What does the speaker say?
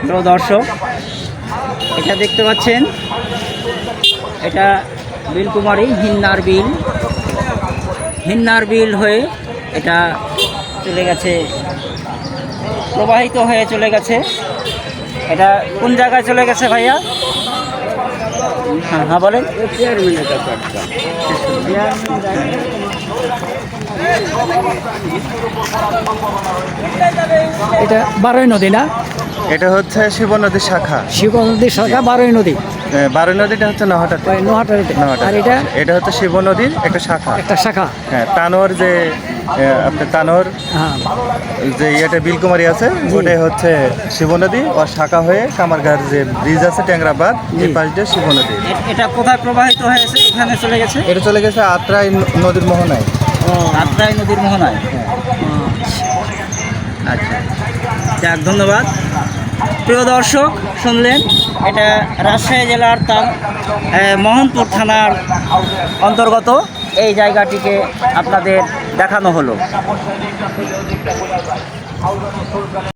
প্রিয় দর্শক, এটা দেখতে পাচ্ছেন, এটা বিলকুমারী হিন্নার বিল। হিন্নার বিল হয়ে এটা চলে গেছে, প্রবাহিত হয়ে চলে গেছে। এটা কোন জায়গায় চলে গেছে ভাইয়া? হ্যাঁ হ্যাঁ বলেন। এটা বারোই নদী না? এটা হচ্ছে শিব নদীর শাখা। শিব নদীর শাখা বারোই নদী। বারো নদীটা হচ্ছে নহাটাতে। ওই নহাটা আর এটা? এটা হচ্ছে শিব নদীর একটা শাখা। একটা শাখা। হ্যাঁ তানোর যে আপনার তানোর হ্যাঁ। যে ইয়েটা বিলকুমারী আছে ওটাই হচ্ছে শিব নদী। আর শাখা হয়ে কামারঘাট যে ব্রিজ আছে ট্যাংরাবাদ এই পাশ দিয়ে শিব নদী। এটা কোথায় প্রবাহিত হয়েছে? এখানে চলে গেছে? এটা চলে গেছে আত্রাই নদীর মোহনায়। আত্রাই নদীর মোহনায়? আচ্ছা। যাক ধন্যবাদ। প্রিয় দর্শক, শুনলেন, এটা রাজশাহী জেলার তার মোহনপুর থানার অন্তর্গত এই জায়গাটিকে আপনাদের দেখানো হলো।